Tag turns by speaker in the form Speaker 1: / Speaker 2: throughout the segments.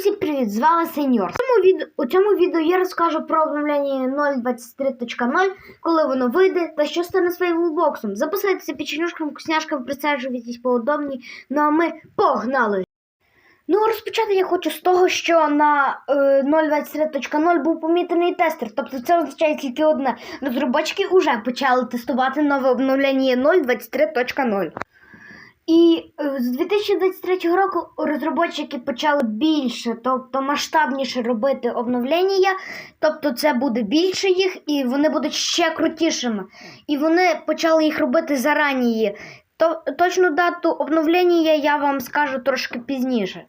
Speaker 1: Усім привіт! З вами Сеньор. У цьому, відео, я розкажу про обновлення 0.23.0, коли воно вийде та що стане своїм лутбоксом. Записайтеся печенюшками, вкусняшками, присаджуйтесь поудобні. Ну а ми погнали! Ну, розпочати я хочу з того, що на е, 0.23.0 був помітений тестер. Тобто це означає тільки одне. Розробники вже почали тестувати нове обновлення 0.23.0. І е, з 2023 року розробники почали більше, тобто масштабніше робити обновлення, тобто це буде більше їх, і вони будуть ще крутішими. І вони почали їх робити зарані. То, точну дату обновлення я вам скажу трошки пізніше.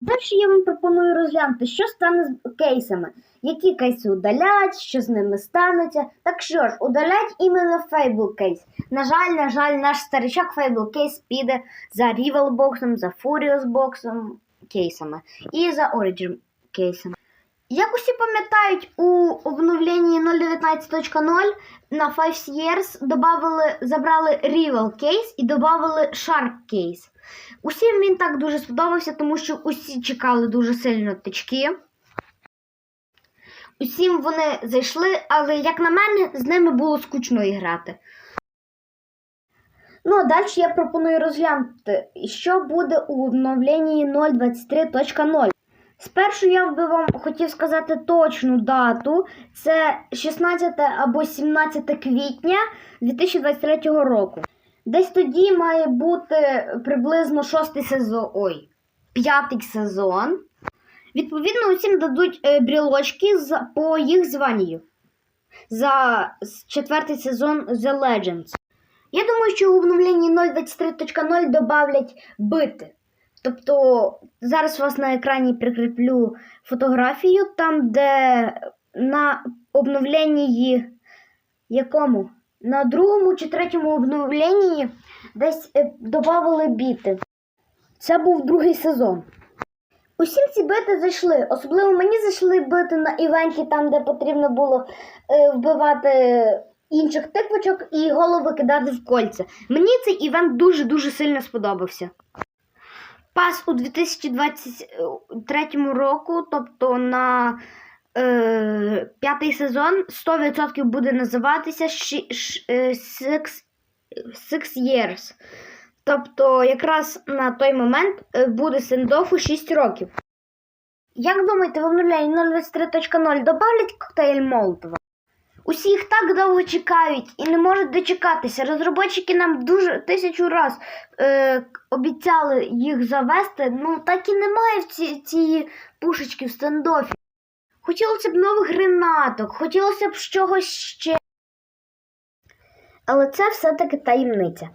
Speaker 1: Далі я вам пропоную розглянути, що стане з кейсами, які кейси удалять, що з ними станеться. Так що ж, удалять іменно Fable кейс. На жаль, на жаль, наш старичок Fable кейс піде за Rival боксом, за Furious боксом кейсами і за Origin кейсами. Як усі пам'ятають, у обновленні 0.19.0 на 5 Years добавили, забрали Rival кейс і додали Shark кейс. Усім він так дуже сподобався, тому що усі чекали дуже сильно тички. Усім вони зайшли, але, як на мене, з ними було скучно і грати. Ну, а далі я пропоную розглянути, що буде у обновленні 0.23.0. Спершу я би вам хотів сказати точну дату. Це 16 або 17 квітня 2023 року. Десь тоді має бути приблизно шостий сезон. Ой, п'ятий сезон. Відповідно, усім дадуть е, брілочки по їх званню за четвертий сезон The Legends. Я думаю, що у обновленні 0.23.0 додавлять бити. Тобто зараз у вас на екрані прикріплю фотографію, там, де на обновленні якому? На другому чи третьому обновленні десь е, додавали біти. Це був другий сезон. Усім ці бити зайшли. Особливо мені зайшли бити на івенті, там, де потрібно було е, вбивати інших тиквочок і голови кидати в кольця. Мені цей івент дуже-дуже сильно сподобався. Пас у 2023 року, тобто на е, п'ятий сезон, 100% буде називатися е, Six, Six Years. Тобто, якраз на той момент е, буде сендофу 6 років. Як думаєте, в обновленні 023.0 добавлять коктейль Молотова? Усі їх так довго чекають і не можуть дочекатися. Розробники нам дуже тисячу раз е, обіцяли їх завести, ну так і немає в ці, цієї пушечки в стендофі. Хотілося б нових гранаток, хотілося б чогось ще. Але це все-таки таємниця.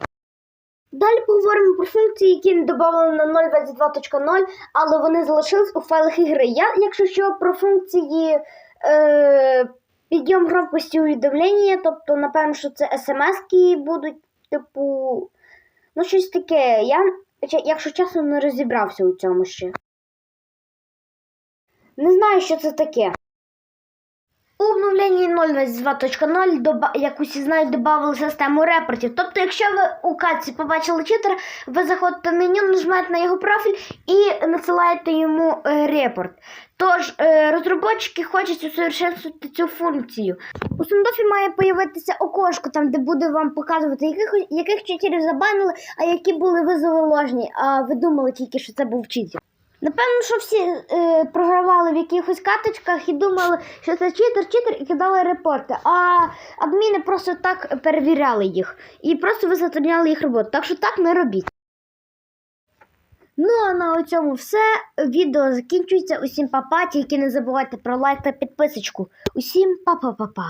Speaker 1: Далі поговоримо про функції, які не додали на 0.22.0, але вони залишились у файлах ігри. Я, якщо що, про функції е, підйом громкості увідомлення, тобто, напевно, що це смс-ки будуть, типу, ну, щось таке. Я, якщо чесно, не розібрався у цьому ще. Не знаю, що це таке. У обновленні 0.22.0, доба- як усі знають, додали систему репортів. Тобто, якщо ви у катці побачили читера, ви заходите в меню, нажимаєте на його профіль і насилаєте йому е, репорт. Тож, е, розробники хочуть усовершенствувати цю функцію. У Сендофі має появитися окошко, там, де буде вам показувати, яких, яких читерів забанили, а які були визови ложні. А ви думали тільки, що це був читер. Напевно, що всі е, програвали в якихось каточках і думали, що це читер, читер і кидали репорти. А адміни просто так перевіряли їх і просто висвітлювали їх роботу. Так що так не робіть. Ну а на цьому все. Відео закінчується. Усім па-па, тільки не забувайте про лайк та підписочку. Усім па-па-па-па.